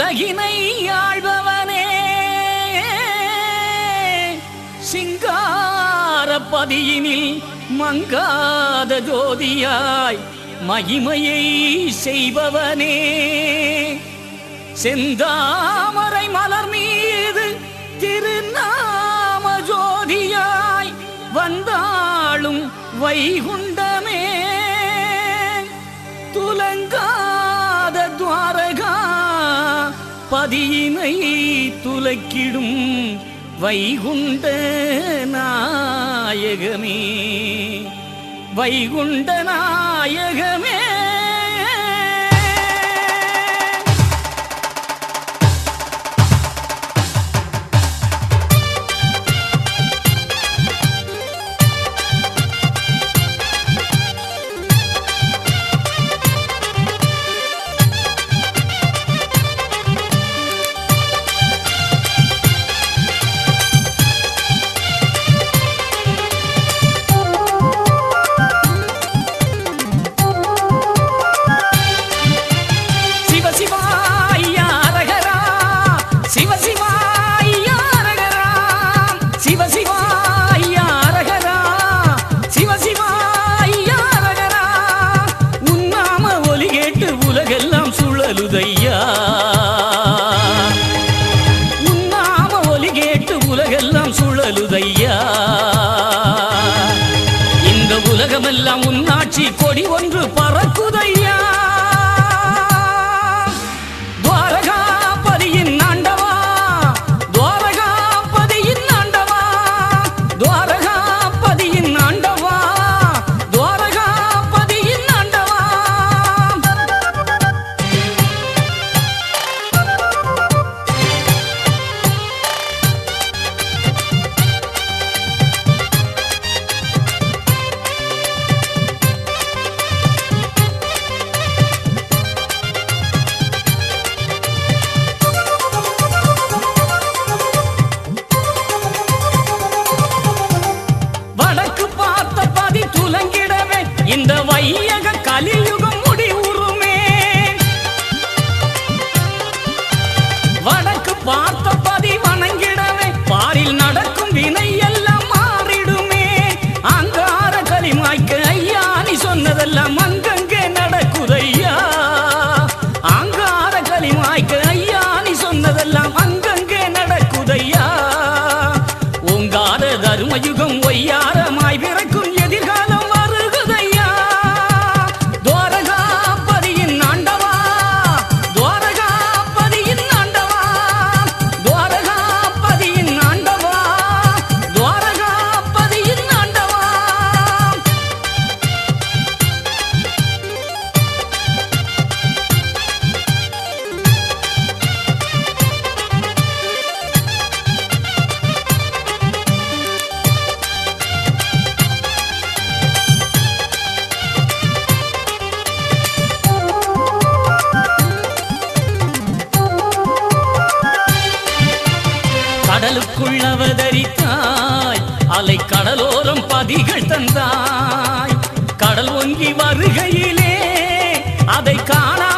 உலகினை ஆழ்பவனே சிங்காரப்பதியினில் மங்காத ஜோதியாய் மகிமையை செய்பவனே. செந்தாமரை மலர் மீது திருநாம ஜோதியாய் வந்தாளும் வைகுண்ட பதியினை துலக்கிடும் வைகுண்ட நாயகமே. வைகுண்ட நாயகமே. உலகெல்லாம் சுழலுதையா? இந்த உலகமெல்லாம் உன்னாட்சி கொடி ஒன்று பறக்குதை வடக்கு பார்த்த பதி வணங்கிடவே பாரில் நட அவதரித்தாய். அலை கடலோரம் பதிகள் தந்தாய். கடல் ஒங்கி வருகையிலே அதை காண